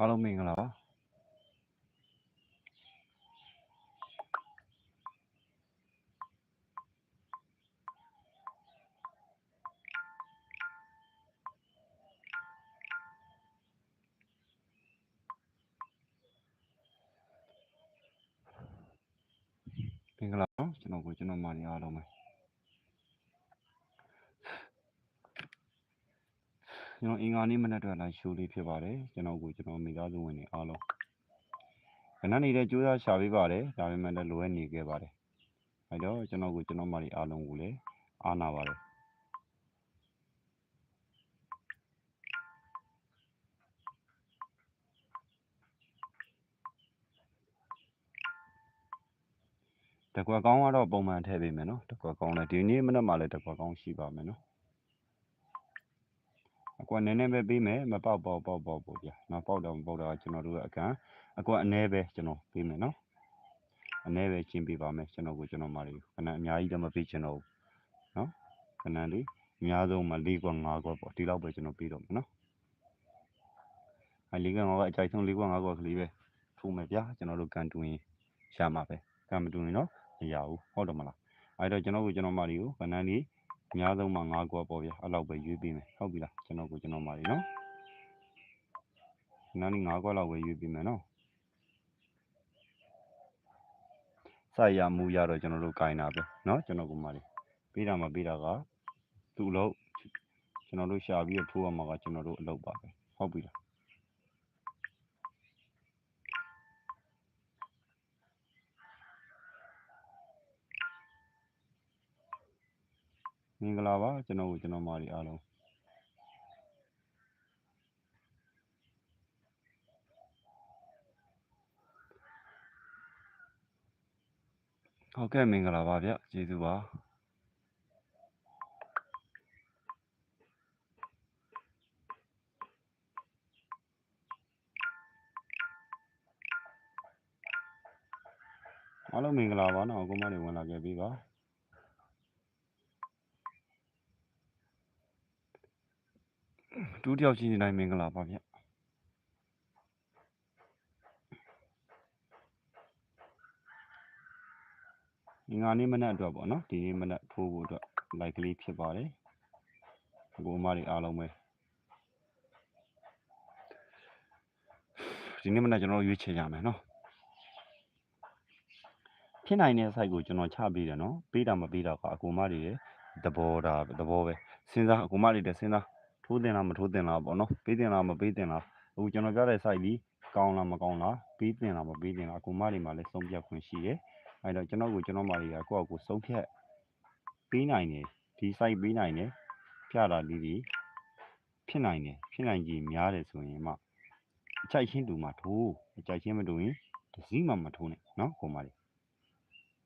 အားလုံးမင်္ဂလာပါမင်္ဂလာပါကျွန်တော်ကိုကျွန်တော်မာနေအားလုံးပဲ ကျွန်တော်အင်္ဂါနေ့မနက်အတွက်လိုက်ရှိုးလေးဖြစ်ပါတယ်ကျွန်တော်ကိုကျွန်တော်မိသားစုဝင်တွေအားလုံးခဏနေတဲ့ကြိုးစားရှာပေးပါတယ်ဒါပေမဲ့လည်းလိုအပ်နေခဲ့ပါတယ်အဲတော့ကျွန်တော်ကိုကျွန်တော်မာနေအားလုံးကိုလည်းအားနာပါတယ်တကွက်ကောင်းကတော့ပုံမှန်ထည့်ပေးမယ်နော်တကွက်ကောင်းလည်းဒီနေ့မနက်မှလည်းတကွက်ကောင်းရှိပါမယ်နော်အ ကွက်နည်းနည်းပဲပေးမယ်မပေါက်ပေါက်ပေါက်ပေါက်ပေါ့ဗျာမပေါက်တော့မပေါက်တော့ကျွန်တော်တို့အကန်အကွက်အနည်းပဲကျွန်တော်ပေးမယ်နော်အနည်းပဲချင်းပေးပါမယ်ကျွန်တော်ကိုကျွန်တော်မာလေးခဏအများကြီးတော့မပေးချင်တော့ဘူးနော်ခဏလေးအများဆုံးမှ၄ကွက်၅ကွက်ပေါ့ဒီလောက်ပဲကျွန်တော်ပေးတော့မယ်နော်အဲ၄ကွက်၅ကွက်အကြိုက်ဆုံး၄ကွက်၅ကွက်ကလေးပဲထိုးမယ်ဗျာကျွန်တော်တို့ကန်တွင်ရှာမှာပဲကန်မတွင်နော်မရဘူးဟုတ်တယ်မလားအဲ့တော့ကျွန်တော်ကိုကျွန်တော်မာလေးကိုခဏလေး အများဆုံးမှ၅ကွက်ပေါ့ဗျာအဲ့လောက်ပဲရွေးပေးမယ်ဟုတ်ပြီလားကျွန်တော်ကိုကျွန်တော်မာလေးနော်ခဏလေး၅ကွက်လောက်ပဲရွေးပေးမယ်နော်စိုက်ရမူရတော့ကျွန်တော်တို့ကင်တာပဲเนาะကျွန်တော်ကမှလေးပေးတာမပေးတာကသူ့လို့ကျွန်တော်တို့ရှာပြီးတော့ထိုးရမှာကကျွန်တော်တို့အလုပ်ပါပဲဟုတ်ပြီလား မင်္ဂလာပါကျွန်တော်ကိုကျွန်တော်မာရီအားလုံးဟုတ်ကဲ့မင်္ဂလာပါဗျကျေးဇူးပါအားလုံးမင်္ဂလာပါနော်ကိုမလေးဝင်လာခဲ့ပြီပါ ဒုတိယချင်းတိုင်းမင်္ဂလာပါဗျဒီငါနေ့မနက်အတွက်ပေါ့နော်ဒီနေ့မနက်ထိုးဖို့အတွက်လိုက်ကလေးဖြစ်ပါတယ်ကိုမလေးအားလုံးပဲဒီနေ့မနက်ကျွန်တော်ရွေးချယ်ကြမယ်နော်ဖြစ်နိုင်တဲ့ site ကိုကျွန်တော်ချပေးတယ်နော်ပေးတာမပေးတာကအကူမတွေရဲ့သဘောတာသဘောပဲစဉ်းစားအကူမတွေတဲ့စဉ်းစား ထိုးတင်လားမထိုးတင်လားပေါ့နော်ပေးတင်လားမပေးတင်လားအခုကျွန်တော်ပြတဲ့ site ဒီကောင်းလားမကောင်းလားပေးတင်လားမပေးတင်လားအကူမတွေမှာလည်းဆုံးဖြတ်ခွင့်ရှိတယ်အဲတော့ကျွန်တော်ကိုကျွန်တော်မတွေကကိုယ့်အကူဆုံးဖြတ်ပေးနိုင်တယ်ဒီ site ပေးနိုင်တယ်ပြတာလေးတွေဖြစ်နိုင်တယ်ဖြစ်နိုင်ကြီးများတယ်ဆိုရင်မှအချိုက်ချင်းတူမှထိုးအချိုက်ချင်းမတူရင်တစည်းမှမထိုးနဲ့နော်ကိုမတွေ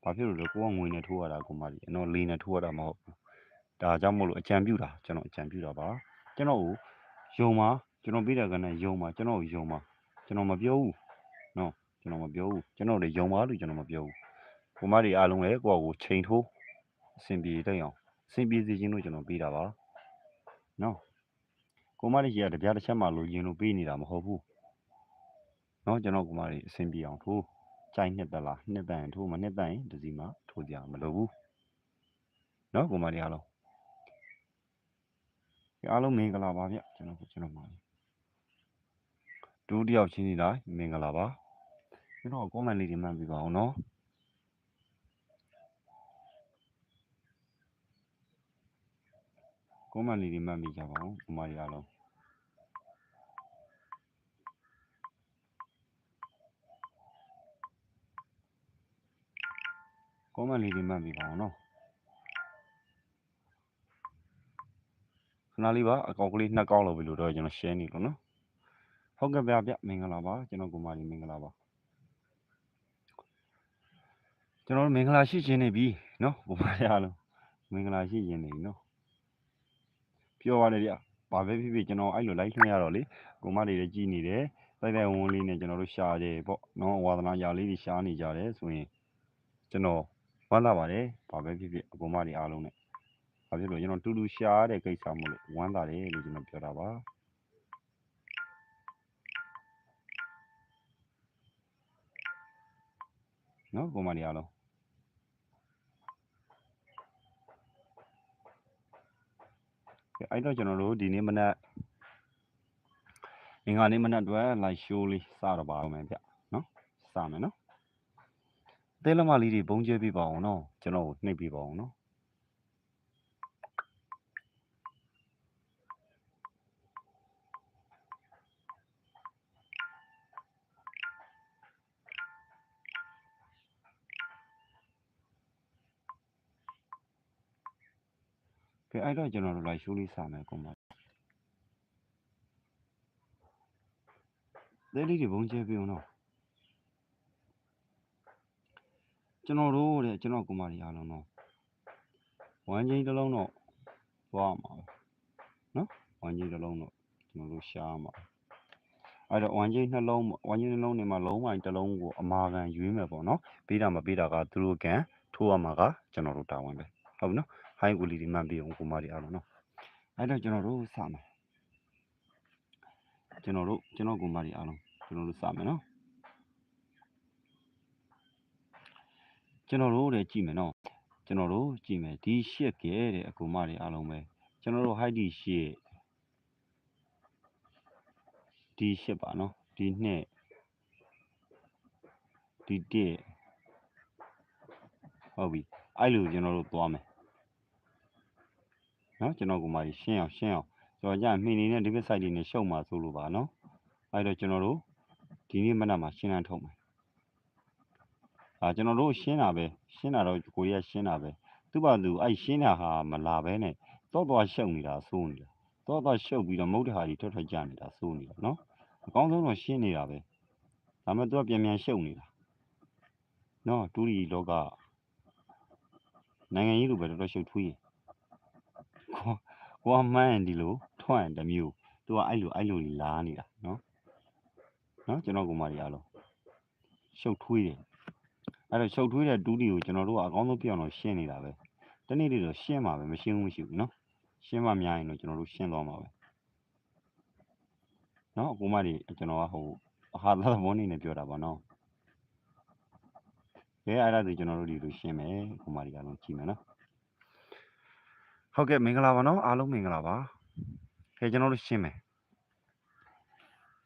ဘာဖြစ်လို့လဲကိုကငွေနဲ့ထိုးရတာကိုမကြီးကျွန်တော်လေနဲ့ထိုးရတာမဟုတ်ဘူးဒါကြောင့်မို့လို့အကြံပြုတာကျွန်တော်အကြံပြုတာပါ ကျွန်တော်ကိုယုံပါကျွန်တော်ပြတဲ့ကနဲ့ယုံပါကျွန်တော်ကိုယုံပါကျွန်တော်မပြောဘူးနော်ကျွန်တော်မပြောဘူးကျွန်တော်လည်းယုံပါလို့ကျွန်တော်မပြောဘူးကိုမကြီးအားလုံးလည်းကိုယ့်ကိုချိန်ထိုးအဆင်ပြေတဲ့အောင်အဆင်ပြေစေခြင်းလို့ကျွန်တော်ပေးတာပါနော်ကိုမကြီးကတပြားတစ်ချက်မှလို့ယင်လို့ပေးနေတာမဟုတ်ဘူးနော်ကျွန်တော်ကိုမကြီးအဆင်ပြေအောင်ထိုးကြိုက်နှစ်သက်လားနှစ်သက်ရင်ထိုးမနှစ်သက်ရင်တစီမှထိုးကြမလိုဘူးနော်ကိုမလေးအားလုံး အားလုံးမင်္ဂလာပါဗျကျွန်တော်ကျွန်တော်ပါဒုတိယချင်းစီတိုင်းမင်္ဂလာပါကျွန်တော် comment လေးတွေမှတ်ပြပါအောင်နော်ကွန်မန့်လေးတွေမှတ်မိကြပါအောင်ဒီမှာတွေအားလုံးကွန်မန့်လေးတွေမှတ်မိပါအောင်နော် ခဏလေးပါအကောင့်ကလေးနှစ်ကောက်လောက်ပြီလို့တော့ကျွန်တော် share နေလို့နော်ဟုတ်ကဲ့ဗျဗျမင်္ဂလာပါကျွန်တော်ကိုမာလီမင်္ဂလာပါကျွန်တော်မင်္ဂလာရှိခြင်းနေပြီနော်ကိုမာလီအားလုံးမင်္ဂလာရှိခြင်းနေပြီနော်ပြောပါတယ်ဗျဘာပဲဖြစ်ဖြစ်ကျွန်တော်အဲ့လို live လွှင့်ရတော့လေကိုမလေးလည်းကြည်နေတယ်တိုက်တိုက်ဝန်းလေးနဲ့ကျွန်တော်တို့ရှာတယ်ပေါ့နော်ဝါသနာရာလေးတွေရှားနေကြတယ်ဆိုရင်ကျွန်တော်ဝမ်းသာပါတယ်ဘာပဲဖြစ်ဖြစ်အကိုမတွေအားလုံးနဲ့ ဘာဖြစ်လို့ကျွန်တော်တူတူရှားတဲ့ကိစ္စမို့လို့ဝမ်းသာတယ်လို့ကျွန်တော်ပြောတာပါနော်ကိုမနေရအောင်အဲ့တော့ကျွန်တော်တို့ဒီနေ့မနက်အင်္ဂါနေ့မနက်အတွက် live show လေးစတော့ပါအောင်မယ်ဗျနော်စမယ်နော်တဲလမလေးတွေဘုံကျဲပြပါအောင်နော်ကျွန်တော်နှိပ်ပြပါအောင်နော် ကဲအဲ့တော့ကျွန်တော်တို့ live show လေးစမယ်ကိုမသဲလေးတွေဘုံကျဲပြအောင်နော်ကျွန်တော်တို့တဲ့ကျွန်တော်ကိုမလေးအားလုံးတော့ဝမ်းချင်းတစ်လုံးတော့သွားမှာပဲနော်ဝမ်းချင်းတစ်လုံးတော့ကျွန်တော်တို့ရှားမှာအဲ့တော့ဝမ်းချင်းနှလုံးဝမ်းချင်းနှလုံးနေမှာလုံးဝတစ်လုံးကိုအမာခံရွေးမယ်ပေါ့နော်ပေးတာမပေးတာကသူတို့ကန်ထိုးရမှာကကျွန်တော်တို့တာဝန်ပဲဟုတ်ပြီနော် ဟိုင်းကိုလီဒီမှန်ပြီးအောင်ကိုမလေးအားလုံးနော်အဲ့တော့ကျွန်တော်တို့စမယ်ကျွန်တော်တို့ကျွန်တော်ကိုမလေးအားလုံးကျွန်တော်တို့စမယ်နော်ကျွန်တော်တို့တဲ့ကြည့်မယ်နော်ကျွန်တော်တို့ကြည့်မယ်ဒီရှစ်ကဲတဲ့အကူမတွေအားလုံးပဲကျွန်တော်တို့ height ဒီရှစ်ဒီရှစ်ပါနော်ဒီနှစ်ဒီတစ်ဟုတ်ပြီအဲ့လိုကျွန်တော်တို့သွားမယ် နော်ကျွန်တော်ကမှရှင်းအောင်ရှင်းအောင်ဆိုတော့ညမှီနေတဲ့ဒီဘက် site တွေနဲ့ရှုပ်မှာဆိုလို့ပါနော်အဲ့တော့ကျွန်တော်တို့ဒီနေ့မနက်မှာရှင်းလန်းထုတ်မယ်အာကျွန်တော်တို့ရှင်းတာပဲရှင်းတာတော့ကိုရီးယားရှင်းတာပဲသူ့ဘာသူအဲ့ရှင်းတာဟာမလာပဲနဲ့တော့တော့ရှုပ်နေတာစိုးနေတာတော့တော့ရှုပ်ပြီးတော့မုတ်တဟာကြီးထွက်ထွက်ကြနေတာစိုးနေတာနော်အကောင်းဆုံးတော့ရှင်းနေတာပဲဒါပေမဲ့သူကပြန်ပြန်ရှုပ်နေတာနော်တူရီလောကနိုင်ငံရေးလိုပဲတော်တော်ရှုပ်ထွေးကို ကိုကမှန်းရင်ဒီလိုထွက်ရင်တစ်မျိုးသူကအဲ့လိုအဲ့လိုကြီးလာနေတာနော်နော်ကျွန်တော်ကမာရီအားလုံးရှုပ်ထွေးတယ်အဲ့တော့ရှုပ်ထွေးတဲ့တူးတီကိုကျွန်တော်တို့ကအကောင်းဆုံးပြအောင်တော့ရှင်းနေတာပဲတနေ့လေးတော့ရှင်းပါပဲမရှင်းဘူးမရှိဘူးနော်ရှင်းမှများရင်တော့ကျွန်တော်တို့ရှင်းသွားမှာပဲနော်အကူမတွေကျွန်တော်ကဟိုဟာသာသဘောနေနဲ့ပြောတာပါနော်ကဲအဲ့ဒါဆိုကျွန်တော်တို့ဒီလိုရှင်းမယ်အကူမတွေအားလုံးကြည့်မယ်နော် ဟုတ်ကဲ့မင်္ဂလာပါနော်အားလုံးမင်္ဂလာပါခဲကျွန်တော်တို့ရှင်းမယ်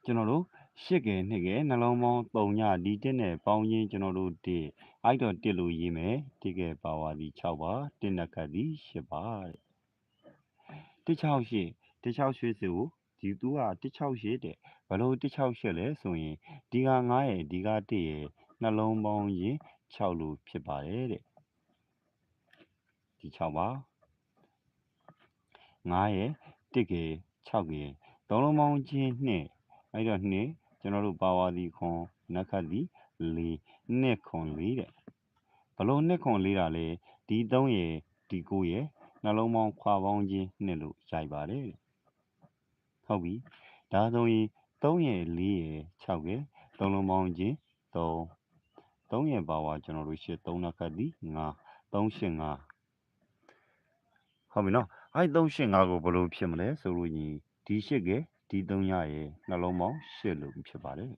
ကျွန်တော်တို့ရှစ်ကဲနှစ်ကဲနှလုံးပေါင်း3ညဒီတက်နဲ့ပေါင်းရင်းကျွန်တော်တို့တစ်အဲ့တော့တစ်လို့ရေးမယ်တစ်ကဲပါဝါဒီ6ပါတစ်နက်ကဒီ10ပါတဲ့168 168ဆိုဒီသူက168တဲ့ဘလို့168လဲဆိုရင်ဒီက9ရဲ့ဒီက1ရဲ့နှလုံးပေါင်းရင်6လို့ဖြစ်ပါတယ်တဲ့ဒီ6ပါ 9ရဲ့1က6ကသုံးလုံးပေါင်းချင်း2အဲ့တော့2ကျွန်တော်တို့ပါဝါဒီခွန်နက္ခတ်ဒီ4နှစ်ခွန်4တဲ့ဘလို့နှစ်ခွန်4တာလဲဒီ3ရဲ့ဒီ9ရဲ့နှလုံးပေါင်းခွာပေါင်းချင်း2လို့ရိုက်ပါတယ်တဲ့ဟုတ်ပြီဒါဆိုရင်3ရဲ့4ရဲ့6ရဲ့သုံးလုံးပေါင်းချင်း3 3ရဲ့ပါဝါကျွန်တော်တို့ရှစ်3နက္ခတ်ဒီ9 3ရှင်း5ဟုတ်ပြီနော် အဲ့3ရှင်း5ကိုဘယ်လိုဖြစ်မလဲဆိုလို့ရင်ဒီရှစ်ကဒီ3ရရဲ့နှလုံးပေါင်း8လို့ဖြစ်ပါတယ်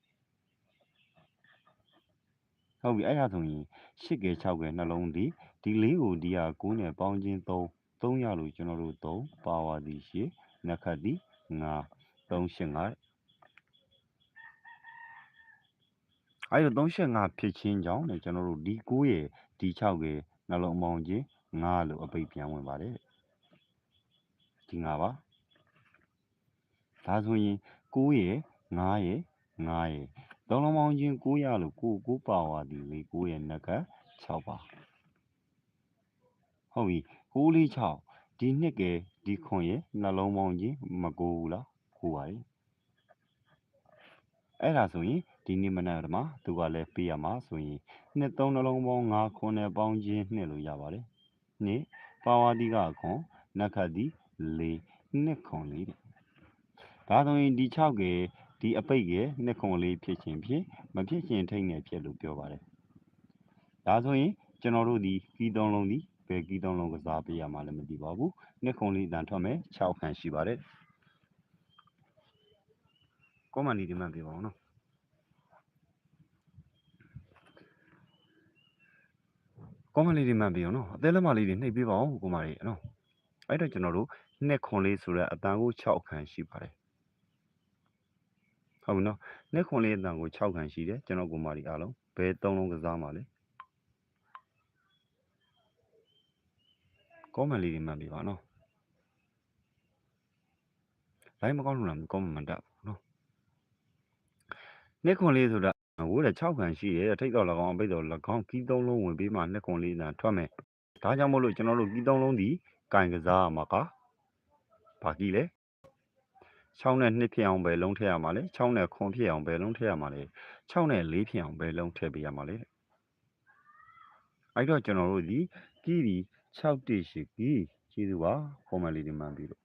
ဟုတ်ပြီအဲ့ဒါဆိုရင်8က6ကနှလုံးဒီဒီလေးကိုဒီဟာ9နဲ့ပေါင်းခြင်း3 3ရလို့ကျွန်တော်တို့3ပါဝါဒီ8နက္ခတ်ဒီ9 3ရှင်း5အဲ့တော့385ဖြစ်ချင်းကြောင့်ねကျွန်တော်တို့ဒီ9ရဲ့ဒီ6ရဲ့နှလုံးပေါင်းခြင်း9လို့အပိတ်ပြန်ဝင်ပါတယ် ဒီ9ပါဒါဆိုရင်9ရယ်9ရယ်9ရယ်သုံးလုံးပေါင်းချင်း900လို့9 9ပါဝါဒီလေ9ရယ်နက်က6ပါဟုတ်ပြီ9လေး6ဒီနှစ်ကဒီခွန်ရယ်နှလုံးပေါင်းချင်းမကိုဘူးလားကိုပါလေအဲ့ဒါဆိုရင်ဒီနေ့မနက်မှာသူကလည်းပေးရမှာဆိုရင်နှစ်သုံးနှလုံးပေါင်း9ခွန်နဲ့ပေါင်းချင်းနှစ်လို့ရပါတယ်နှစ်ပါဝါဒီကခွန်နက္ခတ်ဒီ 4နှစ်ခွန်လေးတဲ့ဒါဆိုရင်ဒီ6ကဒီအပိတ်ရဲ့နှစ်ခွန်လေးဖြစ်ခြင်းဖြစ်မဖြစ်ခြင်းထိတ်ငယ်ဖြစ်လို့ပြောပါတယ်ဒါဆိုရင်ကျွန်တော်တို့ဒီကီးသုံးလုံးဒီဘယ်ကီးသုံးလုံးကစားပေးရမှာလည်းမသိပါဘူးနှစ်ခွန်လေးတန်ထွက်မယ်6ခန့်ရှိပါတယ်ကွန်မန်ဒီဒီမှန်ပြပါအောင်နော်ကောမလေးတွေမှန်ပြီအောင်နော်အသေးလက်မလေးတွေနှိပ်ပေးပါအောင်ကိုမလေးနော် အဲ့တော့ကျွန်တော်တို့နှစ်ခွန်လေးဆိုတဲ့အတန်ကို6ခန်းရှိပါတယ်ဟုတ်ပြီနော်နှစ်ခွန်လေးအတန်ကို6ခန်းရှိတယ်ကျွန်တော်ကိုမလေးအားလုံးဘယ်သုံးလုံးကစားမှာလဲကောမလေးတွေမှန်ပြီပါနော်လိုင်းမကောင်းလို့လားကောမမတက်ဘူးနော်နှစ်ခွန်လေးဆိုတာဝိုးတဲ့6ခန်းရှိတယ်ထိတ်တော်၎င်းပိတ်တော်၎င်းကီးသုံးလုံးဝင်ပြီးမှနှစ်ခွန်လေးတန်ထွက်မယ်ဒါကြောင့်မို့လို့ကျွန်တော်တို့ကီးသုံးလုံးဒီ ကင်ကစားရမှာကဘာကီးလဲ6နဲ့2ဖြစ်အောင်ပဲလုံးထည့်ရမှာလေ6နဲ့ခွန်ဖြစ်အောင်ပဲလုံးထည့်ရမှာလေ6နဲ့4ဖြစ်အောင်ပဲလုံးထည့်ပေးရမှာလေအဲ့တော့ကျွန်တော်တို့ဒီကီးဒီ6တိရှိကီးကျေးဇူးပါဖုန်းမလေးဒီမှန်ပြီလို့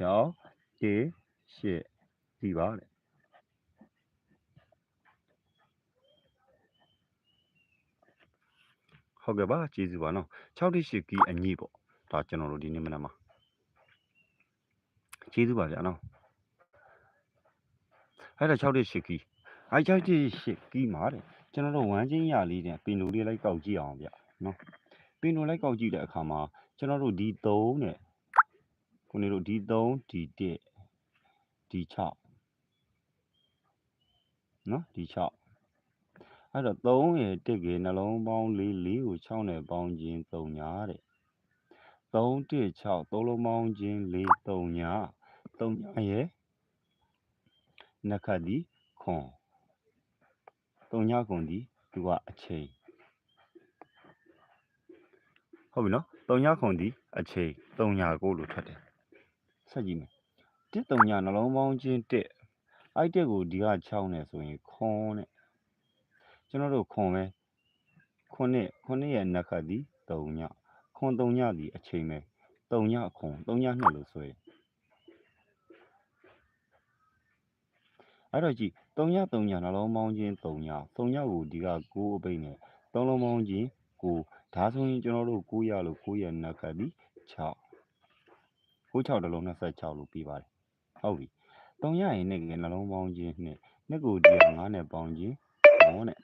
6တိရှိဒီပါတဲ့ ဟုတ်ကဲ့ပါကျေးဇူးပါနော်6တိရှိကီးအညီပေါ့ဒါကျွန်တော်တို့ဒီနေ့မနက်မှာကျေးဇူးပါဗျာနော်အဲ့ဒါ6တိရှိကီးအဲ့6တိရှိကီးမှာတဲ့ကျွန်တော်တို့ဝမ်းချင်းရလေးတဲ့ပင်လိုလေးလိုက်ကောက်ကြည့်အောင်ဗျနော်ပင်လိုလိုက်ကောက်ကြည့်တဲ့အခါမှာကျွန်တော်တို့ဒီ3နဲ့ခုနေတို့ဒီ3ဒီ1ဒီ6နော်ဒီ6 အဲ့တော့3ရဲ့1ကေနှလုံးပေါင်း4 4ကို6နဲ့ပေါင်းခြင်း3ညာတဲ့3 1 6သုံးလုံးပေါင်းခြင်း4 3ညာ3ညာရဲ့နှစ်ခတ်ဒီခွန်3ညာခွန်ဒီသူကအချိန်ဟုတ်ပြီနော်3ညာခွန်ဒီအချိန်3ညာကိုလို့ထွက်တယ်ဆက်ကြည့်မယ်1 3ညာနှလုံးပေါင်းခြင်း1အဲ့တက်ကိုဒီက6နဲ့ဆိုရင်ခွန်နဲ့ ကျွန်တော်တို့ခွန်ပဲခုနှစ်ခုနှစ်ရဲ့နှစ်ခတ်ဒီ3ညခွန်3ညဒီအချိန်ပဲ3ညခွန်3ညနှစ်လို့ဆိုရင်အဲ့တော့ကြည့်3ည3ညနှလုံးပေါင်းခြင်း3ည3ညကိုဒီက9အပိတ်နဲ့3လုံးပေါင်းခြင်း9ဒါဆိုရင်ကျွန်တော်တို့9ရလို့9ရဲ့နှစ်ခတ်ဒီ6 9 6တလုံး26လို့ပြပါတယ်ဟုတ်ပြီ3ရရင်နဲ့နှလုံးပေါင်းခြင်းနှစ်နှစ်ကိုဒီက9နဲ့ပေါင်းခြင်း9နဲ့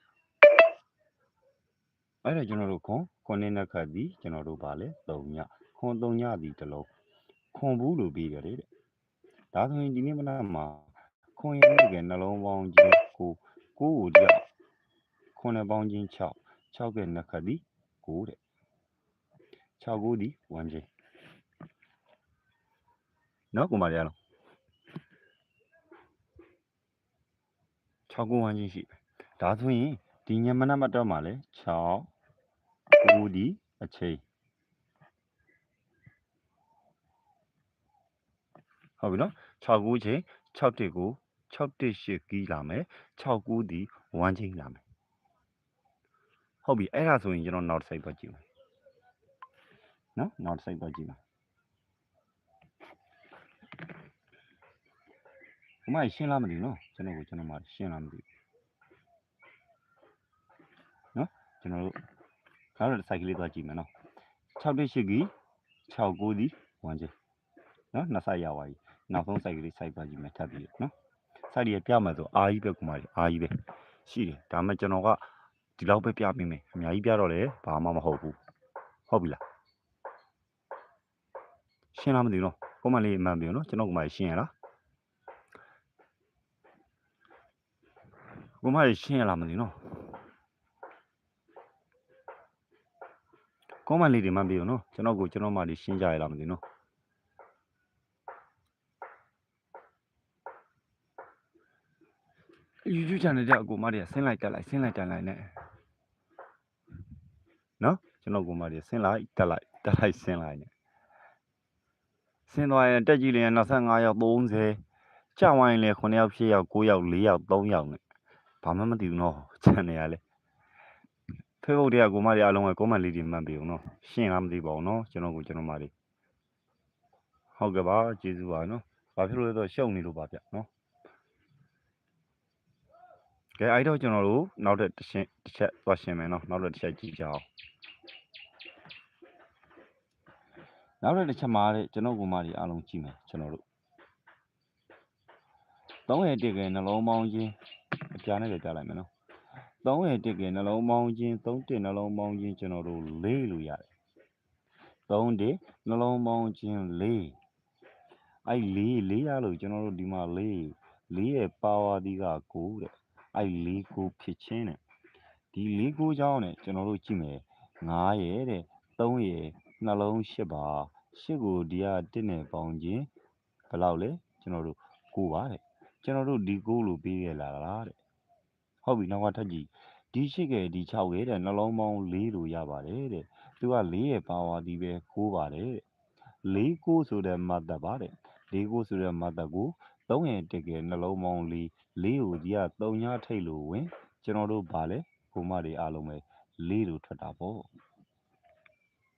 အဲ့ဒါကျွန်တော်တို့ခွန်ခွန်နဲ့နှစ်ခတ်သည်ကျွန်တော်တို့ဗာလဲ3ညခွန်3ညသည်တစ်လုံးခွန်ဘူးလို့ပြီးရတယ်တဲ့ဒါဆိုရင်ဒီနေ့မနက်မှာခွန်ရဲ့ကနှလုံးပေါင်းခြင်းကိုကိုကိုဒီကခွန်နဲ့ပေါင်းခြင်း6 6ကနှစ်ခတ်သည်9တဲ့6ကိုဒီ1ချင်းနော်ကိုမရအောင်6ကို1ချင်းရှိဒါဆိုရင်ဒီညမနက်မတော့မှာလဲ6 9ဒီအချိန်ဟုတ်ပြီနော်6 9ချိန်6တစ်ကို6တစ်8ကီးလာမယ်6 9ဒီ1ချိန်လာမယ်ဟုတ်ပြီအဲ့ဒါဆိုရင်ကျွန်တော်နောက်တစ်စိတ်တော့ကြည့်မယ်နော်နောက်တစ်စိတ်တော့ကြည့်မယ်ဘမရှင်းလားမသိဘူးနော်ကျွန်တော်ကိုကျွန်တော်မှရှင်းလားမသိဘူးနော်ကျွန်တော်တို့ နောက်တစ်စိုက်ကလေးသွားကြည့်မယ်နော်6တစ်8ကီး6 9ဒီ1ချိန်နော်နှစ်ဆိုင်ရပါပြီနောက်ဆုံး site ကလေး site သွားကြည့်မယ်ထပ်ပြီးနော် site ရပြမယ်ဆိုအာကြီးပဲကုမာကြီးအာကြီးပဲရှိတယ်ဒါမှကျွန်တော်ကဒီလောက်ပဲပြပေးမယ်အများကြီးပြတော့လေဘာမှမဟုတ်ဘူးဟုတ်ပြီလားရှင်းလားမသိဘူးနော်ကုမလေးမှန်ပြီနော်ကျွန်တော်ကုမလေးရှင်းရလားကုမလေးရှင်းရလားမသိဘူးနော် ကုမလေးတွေမှန်ပြီနော်ကျွန်တော်ကိုကျွန်တော်မှလေးရှင်းကြရလားမသိဘူးနော် YouTube channel တဲ့အကိုမတွေကဆင်းလိုက်တက်လိုက်ဆင်းလိုက်တက်လိုက်နဲ့နော်ကျွန်တော်ကိုမတွေဆင်းလိုက်တက်လိုက်တက်လိုက်ဆင်းလိုက်နဲ့ဆင်းသွားရင်တက်ကြည့်ရင်25ရောက်30ကြာဝိုင်းလေ9ယောက်10ယောက်9ယောက်4ယောက်3ယောက်နဲ့ဘာမှမသိဘူးနော် channel ကလေ Facebook တွေကကိုမတွေအားလုံးက comment လေးတွေမှတ်ပေးအောင်နော်ရှင်းလားမသိပါဘူးနော်ကျွန်တော်ကိုကျွန်တော်မတွေဟုတ်ကဲ့ပါကျေးဇူးပါနော်ဘာဖြစ်လို့လဲဆိုတော့ရှုံနေလို့ပါဗျနော်ကဲအဲ့တော့ကျွန်တော်တို့နောက်တစ်တစ်ချက်တစ်ချက်သွားရှင်းမယ်နော်နောက်တစ်ချက်ကြည့်ကြအောင်နောက်တစ်ချက်မှာတဲ့ကျွန်တော်ကိုမတွေအားလုံးကြည့်မယ်ကျွန်တော်တို့သုံးရတက်ကနှလုံးပေါင်းချင်းအပြားနဲ့ပဲပြလိုက်မယ်နော် 3ရဲ့တစ်ကနှလုံးပေါင်းချင်း3တစ်နှလုံးပေါင်းချင်းကျွန်တော်တို့လေးလို့ရတယ်3တစ်နှလုံးပေါင်းချင်းလေးအဲ့လေးလေးရလို့ကျွန်တော်တို့ဒီမှာလေးလေးရဲ့ပါဝါဒီက9တဲ့အဲ့လေးကိုဖြစ်ချင်းတဲ့ဒီလေးကိုကြောင်းနဲ့ကျွန်တော်တို့ကြည့်မယ်9ရဲ့တဲ့3ရဲ့နှလုံး8ပါ8ကိုဒီက1နဲ့ပေါင်းချင်းဘယ်လောက်လဲကျွန်တော်တို့9ပါတဲ့ကျွန်တော်တို့ဒီ9လို့ပြီးခဲ့လာလားတဲ့ ဟုတ်ပြီနောက်ကထပ်ကြည့်ဒီ8ကဒီ6ရဲ့တဲ့နှလုံးပေါင်း4လို့ရပါတယ်တဲ့သူက4ရဲ့ပါဝါဒီပဲ9ပါတယ်တဲ့4 9ဆိုတဲ့မတ်တပ်ပါတဲ့4 9ဆိုတဲ့မတ်တပ်ကို3ရဲ့တကယ်နှလုံးပေါင်း4 4ကိုဒီက3ညထိတ်လို့ဝင်ကျွန်တော်တို့ဗာလဲဘုံမတွေအားလုံးပဲ4လို့ထွက်တာပေါ့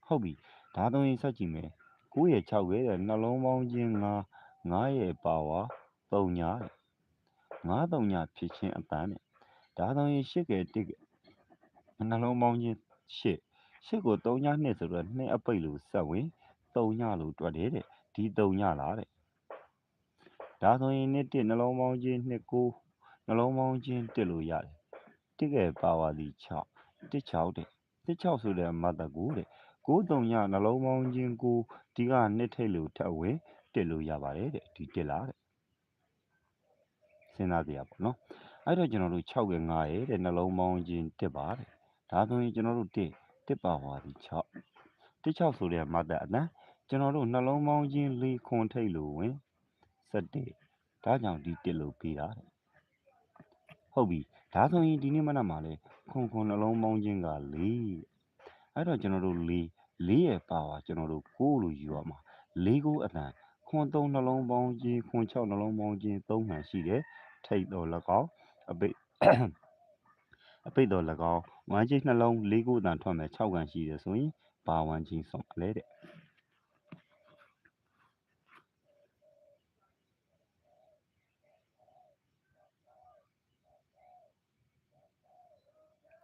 ဟုတ်ပြီဒါတော့ရင်ဆက်ကြည့်မယ်9ရဲ့6ရဲ့တဲ့နှလုံးပေါင်းချင်း9 9ရဲ့ပါဝါ3ညတဲ့9 3ညဖြစ်ချင်းအပန်းတဲ့ ဒါတော့ရင်8ကဲ1ကဲနှလုံးပေါင်းချင်း8 8ကို3ည2ဆိုတော့2အပိတ်လို့ဆက်ဝင်3ညလို့တွက်တယ်တဲ့ဒီ3ညလားတဲ့ဒါဆိုရင်နှစ်1နှလုံးပေါင်းချင်း2 9နှလုံးပေါင်းချင်း1လို့ရတယ်1ကဲပါဝါဒီ6 1 6တဲ့1 6ဆိုတဲ့မတ်တကူတဲ့9 3ညနှလုံးပေါင်းချင်း9ဒီကနှစ်ထိတ်လို့ထပ်ဝင်1လို့ရပါတယ်တဲ့ဒီ1လားတဲ့စဉ်းစားကြရပါတော့ အဲ့တော့ကျွန်တော်တို့6က9ရဲ့တဲ့နှလုံးပေါင်းချင်း1ပါတဲ့ဒါဆိုရင်ကျွန်တော်တို့1 1ပါဝါဒီ6 1 6ဆိုတဲ့မတ်တအတန်းကျွန်တော်တို့နှလုံးပေါင်းချင်း၄ခွန်ထိတ်လို့ဝင်7ဒါကြောင့်ဒီ1လို့ပေးတာတဲ့ဟုတ်ပြီဒါဆိုရင်ဒီနေ့မနက်မှာလဲခွန်ခွန်နှလုံးပေါင်းချင်းက4အဲ့တော့ကျွန်တော်တို့4 4ရဲ့ပါဝါကျွန်တော်တို့9လို့ယူရမှာ4ကိုအတန်ခွန်3နှလုံးပေါင်းချင်းခွန်6နှလုံးပေါင်းချင်း3မှန်ရှိတယ်ထိတ်တော်၎င်း အပိတ်အပိတ်တော်၎င်းဝမ်းချင်းနှလုံး၄ခုအတန်ထွက်မယ်6ကန်ရှိတယ်ဆိုရင်ဘာဝမ်းချင်းဆုံးလဲတဲ့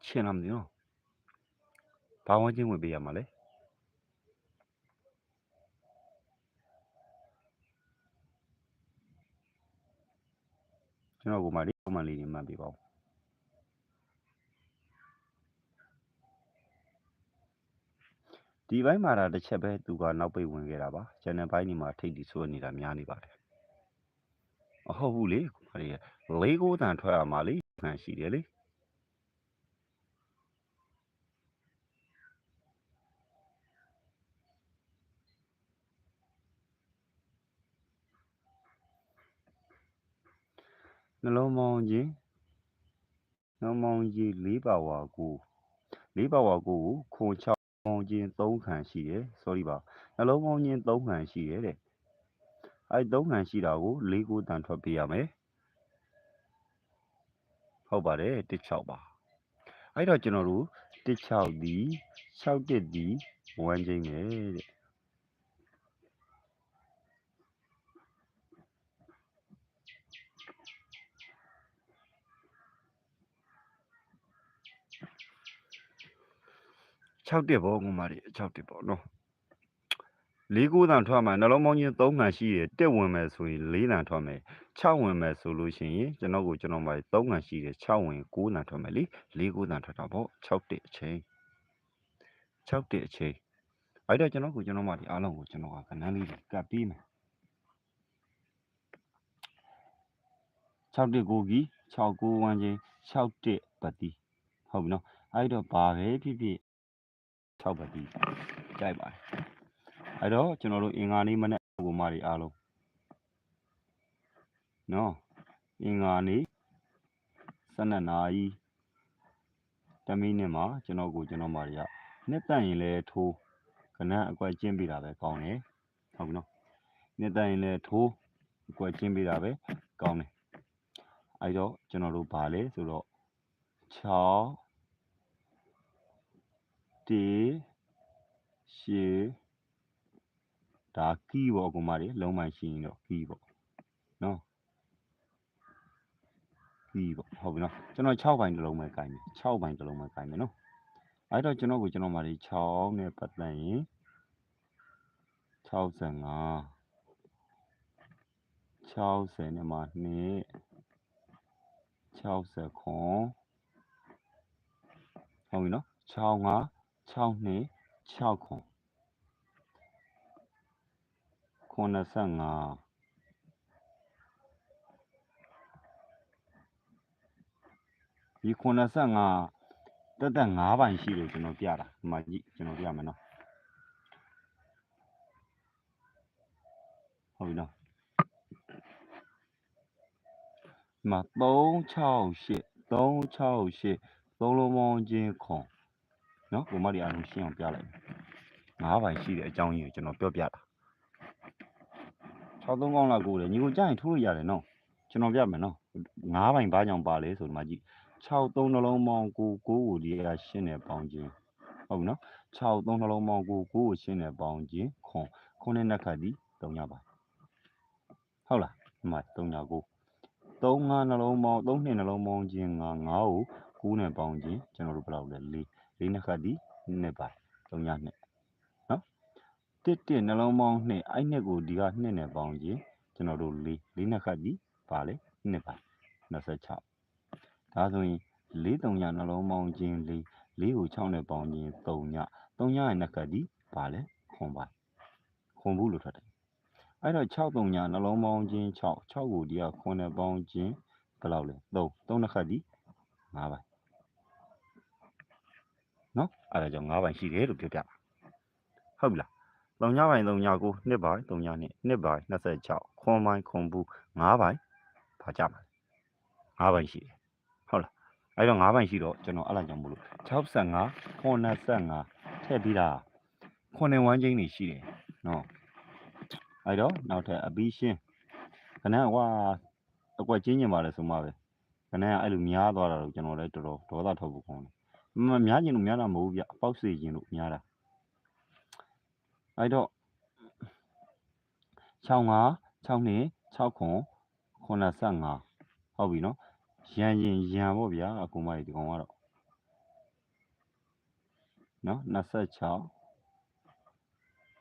ရှင်းလားမသိဘူးဘာဝန်းကျင်ဝင်ပေးရမှာလဲ ကျွန်တော်ကမှဒီအမှန်လေးတွေမှတ်ပေးပါဦးဒီဘိုင်းမှာဒါတစ်ချက်ပဲသူကနောက်ပိတ်ဝင်ခဲ့တာပါကျန်တဲ့ဘိုင်းဒီမှာထိတ်တီဆိုးနေတာများနေပါတယ်အဟုတ်ဘူးလေခရီးလေးကိုတန်ထွက်ရမှာလေခံရှိတယ်လေ နှလုံးပေါင်းခြင်းနှလုံးပေါင်းခြင်း၄ပါဝါကို၄ပါဝါကိုကိုခွန်6ပေါင်းခြင်း3ခံရှိတယ် sorry ပါနှလုံးပေါင်းခြင်း3ခံရှိတယ်တဲ့အဲ3ခံရှိတာကို၄ကိုတန်ထွက်ပေးရမယ်ဟုတ်ပါတယ်16ပါအဲ့တော့ကျွန်တော်တို့16ဒီ6တစ်ဒီ1ချင်းပဲတဲ့ 6တက်ပေါ့ကောင်မတွေ6တက်ပေါ့နော်၄9တန်ထွက်မှာနှလုံးပေါင်းချင်း3ခံရှိရတက်ဝင်မယ်ဆိုရင်4တန်ထွက်မယ်6ဝင်မယ်ဆိုလို့ရှိရင်ကျွန်တော်ကိုကျွန်တော်မှာ3ခံရှိတယ်6ဝင်9တန်ထွက်မယ်လေ၄9တန်ထွက်တာပေါ့6တက်အချိန်6တက်အချိန်အဲ့တော့ကျွန်တော်ကိုကျွန်တော်မှာဒီအားလုံးကိုကျွန်တော်ကကဏ္ဍလေးကပ်ပြီးမယ်6တက်ကိုကြီး6 9ဝန်းချင်း6တက်ပတ်တီဟုတ်ပြီနော်အဲ့တော့ဘာပဲဖြစ်ဖြစ် 6ပတ်တီကြိုက်ပါတယ်အဲ့တော့ကျွန်တော်တို့အင်္ဂါနေ့မနေ့ကိုမတွေအားလုံးနော်အင်္ဂါနေ့12နာရီတမိနစ်မှာကျွန်တော်ကိုကျွန်တော်မတွေကနှစ်တန့်ရင်လဲထိုးခဏအကွက်ကျင်းပေးတာပဲကောင်းတယ်ဟုတ်ပြီနော်နှစ်တန့်ရင်လဲထိုးအကွက်ကျင်းပေးတာပဲကောင်းတယ်အဲ့တော့ကျွန်တော်တို့ဗာလဲဆိုတော့6 တေရှေဒါကီးပေါ့အကောင်မတွေလုံးမှရှိရင်တော့ကီးပေါ့နော်ကီးပေါ့ဟုတ်ပြီနော်ကျွန်တော်6ဘိုင်တစ်လုံးပဲကင်မယ်6ဘိုင်တစ်လုံးပဲကင်မယ်နော်အဲ့တော့ကျွန်တော်ကိုကျွန်တော်မာဒီ6နဲ့ပတ်သက်ရင်65 60နဲ့မှာ2 60ခွန်ဟုတ်ပြီနော်65 62 6ခွန်85ဒီ85တက်တက်5ပိုင်ရှိလို့ကျွန်တော်ပြတာဒီမှာကြည့်ကျွန်တော်ပြမယ်နော်ဟုတ်ပြီနော်ဒီမှာ368 368သုံးလုံးပေါင်းချင်းခွ န်နော်ကိုမဒီအားလုံးရှင်းအောင်ပြလိုက်မယ်5ပိုင်ရှိတဲ့အကြောင်းကြီးကိုကျွန်တော်ပြောပြတာ63ကောင်းလောက်ကိုတယ်ညီကိုကြားရင်ထိုးလို့ရတယ်နော်ကျွန်တော်ပြမယ်နော်5ပိုင်ဘာကြောင့်ပါလဲဆိုဒီမှာကြည့်6 3နှလုံးပေါင်း9 9ကိုဒီကရှင်းတယ်ပေါင်းချင်းဟုတ်ပြီနော်6 3နှလုံးပေါင်း9 9ကိုရှင်းတယ်ပေါင်းချင်းခွန်ခွန်နဲ့နှစ်ခတ်ဒီ3ညပါဟုတ်လားဒီမှာ3ည9 3 5နှလုံးပေါင်း3နှစ်နှလုံးပေါင်းချင်း9 9ကို9နဲ့ပေါင်းချင်းကျွန်တော်တို့ဘယ်လောက်လဲ4 4နှစ်ခတ်ဒီ2ပါ3ည2နော်တစ်တစ်နှလုံးပေါင်း2အဲ့နှစ်ကိုဒီက2နဲ့ပေါင်းချင်းကျွန်တော်တို့4 4နှစ်ခတ်ဒီပါလေ2ပါ26ဒါဆိုရင်4 3ညနှလုံးပေါင်းချင်း4 4ကို6နဲ့ပေါင်းချင်း3ည3ညရဲ့နှစ်ခတ်ဒီပါလေခွန်ပါခွန်ဘူးလို့ထွက်တယ်အဲ့တော့6 3ညနှလုံးပေါင်းချင်း6 6ကိုဒီကခွန်နဲ့ပေါင်းချင်းဘယ်လောက်လဲ3 3နှစ်ခတ်ဒီ5ပါ နော်အဲ့ဒါကြောင့်5ပိုင်ရှိတယ်လို့ပြောပြတာဟုတ်ပြီလား3ညပိုင်3ည9နှစ်ပိုင်3ညနှစ်နှစ်ပိုင်26ခွန်ပိုင်ခွန်ဘူး5ပိုင်ဘာကြမှာလဲ5ပိုင်ရှိတယ်ဟုတ်လားအဲ့တော့5ပိုင်ရှိတော့ကျွန်တော်အဲ့ဒါကြောင့်မလို့65 85ထည့်ပြီးတာခွန်နဲ့ဝမ်းချင်းနေရှိတယ်နော်အဲ့တော့နောက်ထပ်အပီးရှင်းခဏကွာအကွက်ချင်းညင်ပါလေဆိုမှပဲခဏအဲ့လိုများသွားတာတော့ကျွန်တော်လည်းတော်တော်ဒေါသထုတ်ဖို့ခေါင်းတယ် မများကျင်လို့များတာမဟုတ်ဘူးဗျအပေါက်စေကျင်လို့များတာအဲ့တော့65 6နှစ်6ခွန်85ဟုတ်ပြီနော်ရန်ရင်ရန်ပေါ့ဗျာအကူမကြီးဒီကောင်ကတော့နော်26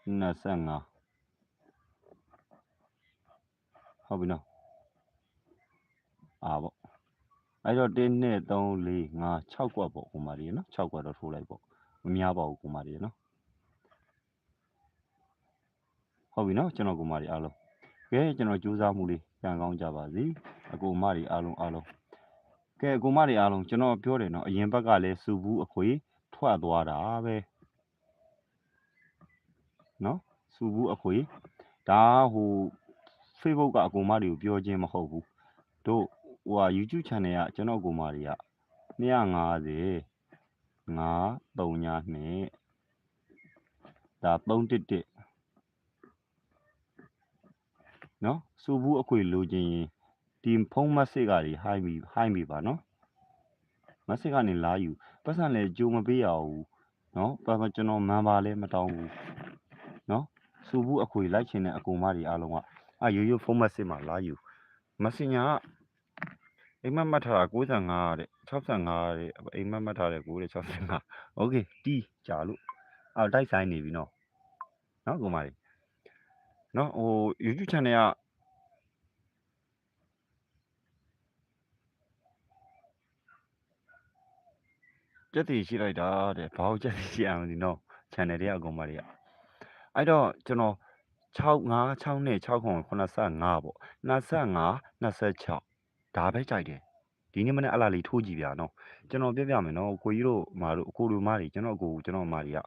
25ဟုတ်ပြီနော်အာပေါ့ အဲ့တော့1 2 3 4 5 6ကွက်ပေါ့ကိုမကြီးနော်6ကွက်တော့ထိုးလိုက်ပေါ့မများပါဘူးကိုမကြီးနော်ဟုတ်ပြီနော်ကျွန်တော်ကိုမကြီးအားလုံးကဲကျွန်တော်ကြိုးစားမှုလေးပြန်ကောင်းကြပါစေအကိုမကြီးအားလုံးအားလုံးကဲအကိုမကြီးအားလုံးကျွန်တော်ပြောတယ်နော်အရင်ဘက်ကလည်းစူဘူးအခွေထွက်သွားတာပဲနော်စူဘူးအခွေဒါဟို Facebook ကအကိုမတွေကိုပြောခြင်းမဟုတ်ဘူးတို့ ဟိုဟာ YouTube channel ကကျွန်တော်ကိုမတွေက250 5 3ညာနဲ့ဒါ311နော်စူဘူးအခွေလိုချင်ရင်ဒီဖုံးမက်စစ်ကတွေဟိုင်းပြီးဟိုင်းပြီးပါနော်မက်စစ်ကနေလာယူပတ်စံလည်းကြိုမပေးရဘူးနော်ပတ်စံကျွန်တော်မန်ပါလည်းမတောင်းဘူးနော်စူဘူးအခွေလိုက်ချင်တဲ့အကူမတွေအားလုံးကအာရိုးရိုးဖုံးမက်စစ်မှာလာယူမက်ဆင်ညာက အိမ်မက်မှတ်ထားတာ65တဲ့65တဲ့အိမ်မက်မှတ်ထားတဲ့9တဲ့65 Okay တီးကြာလို့အော်တိုက်ဆိုင်နေပြီနော်နော်ကိုမလေးနော်ဟို YouTube channel ကကြက်တီရှိလိုက်တာတဲ့ဘာလို့ကြက်တီရှိရမလဲနော် channel တွေကအကုန်ပါလေအဲ့တော့ကျွန်တော်6 5 6နဲ့6 9 95ပေါ့25 26 ဒါပဲကြိုက်တယ်ဒီနေ့မနေ့အလားလေးထိုးကြည့်ပြနော်ကျွန်တော်ပြပြမယ်နော်ကိုကြီးတို့မာတို့အကိုတို့မာတွေကျွန်တော်အကိုကျွန်တော်မာတွေက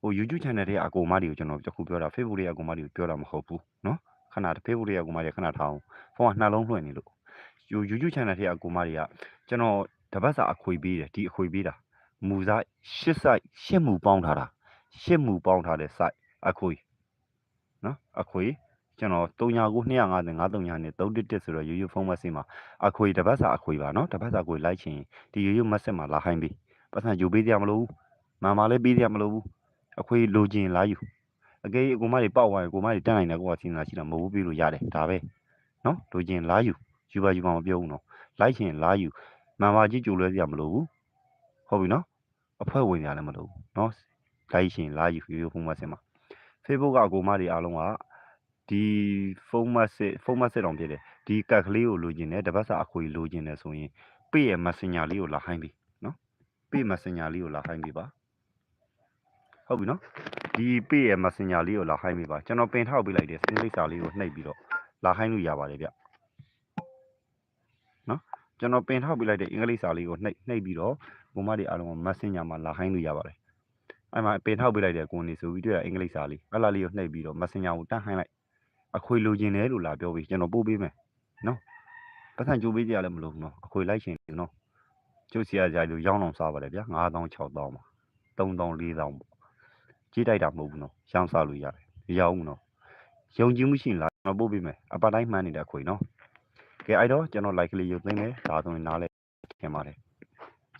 ဟို YouTube channel တွေအကိုမာတွေကိုကျွန်တော်တခုပြောတာ Facebook တွေအကိုမာတွေကိုပြောတာမဟုတ်ဘူးနော်ခဏ Facebook တွေအကိုမာတွေခဏထားအောင်ဖုန်းကနှလုံးလွှင့်နေလို့ YouTube channel တွေအကိုမာတွေကကျွန်တော်တပတ်စာအခွေပေးတယ်ဒီအခွေပေးတာမူစား8 site 8မူပေါင်းထားတာ8မူပေါင်းထားတဲ့ site အခွေနော်အခွေ ကျွန်တော်359 250 5300နဲ့311ဆိုတော့ရိုးရိုးဖုန်းမက်ဆေ့မှာအခွေတပတ်စာအခွေပါနော်တပတ်စာကိုလိုက်ချင်ဒီရိုးရိုးမက်ဆေ့မှာလာဟိုင်းပြီးပတ်စံယူပေးကြမလို့ဘူးမန်မာလည်းပေးကြမလို့ဘူးအခွေလိုချင်လာယူအကေအကူမတွေပေါက်သွားရင်ကိုမတွေတက်နိုင်တယ်ကိုကစဉ်းစားရှိတာမဟုတ်ဘူးပြီးလို့ရတယ်ဒါပဲနော်လိုချင်လာယူယူပါယူပါမပြောဘူးနော်လိုက်ချင်လာယူမန်မာကြီးကြိုလွဲစရာမလိုဘူးဟုတ်ပြီနော်အဖွဲ့ဝင်များလည်းမလိုဘူးနော်လိုက်ရှင်လာယူရိုးရိုးဖုန်းမက်ဆေ့မှာ Facebook ကအကူမတွေအားလုံးက ဒီဖုန်းမက်ဆေ့ဖုန်းမက်ဆေ့တောင်ဖြစ်တယ်ဒီကတ်ကလေးကိုလိုချင်တယ်တပတ်စာအခွေလိုချင်တယ်ဆိုရင်ပေးရဲ့ Messenger လေးကိုလာဟိုင်းပြီနော်ပပေး messenger လေးကိုလာခိုင်းပေးပါဟုတ်ပြီနော်ဒီပေးရဲ့ messenger လေးကိုလာခိုင်းပေးပါကျွန်တော်ပင်ထောက်ပေးလိုက်တယ်စင်လိပ်စာလေးကိုနှိပ်ပြီးတော့လာခိုင်းလို့ရပါတယ်ဗျနော်ကျွန်တော်ပင်ထောက်ပေးလိုက်တဲ့အင်္ဂလိပ်စာလေးကိုနှိပ်နှိပ်ပြီးတော့ဘုံမတွေအားလုံးကို messenger မှာလာခိုင်းလို့ရပါတယ်အဲ့မှာပင်ထောက်ပေးလိုက်တဲ့ကိုနေဆိုပြီးတွေ့ရအင်္ဂလိပ်စာလေးအဲ့လာလေးကိုနှိပ်ပြီးတော့ messenger ကိုတန်းခိုင်းလိုက် အခွေလိုချင်တယ်လို့လာပြောပြီးကျွန်တော်ပို့ပေးမယ်နော်ပတ်စံကြိုးပေးကြရလည်းမလို့ဘူးနော်အခွေလိုက်ရှင်နော်ကျုပ်စီရကြလို့ရောင်းအောင်စားပါတယ်ဗျာ9000 6000ပါ3000 4000ပေါ့ကြီးတိုက်တာမဟုတ်ဘူးနော်ရောင်းစားလို့ရတယ်မရောင်းဘူးနော်ယုံကြည်မှုရှိရင်လာကျွန်တော်ပို့ပေးမယ်အပတ်တိုင်းမှန်းနေတဲ့အခွေနော်ကဲအဲ့တော့ကျွန်တော် like ကလေးရုပ်သိမ်းမယ်ဒါဆိုရင်နားလဲခင်ပါတယ်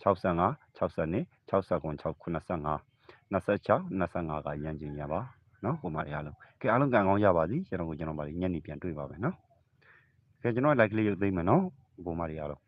65 62 69 695 26 25ကရန်ကျင်ရပါ နော်ဟိုမှာအားလုံးကဲအားလုံးကံကောင်းကြပါစေကျွန်တော်ကိုကျွန်တော်ပါညနေပြန်တွေ့ပါမယ်နော်ကဲကျွန်တော် like လေးရုပ်သိမ်းမယ်နော်ဟိုမှာတွေအားလုံး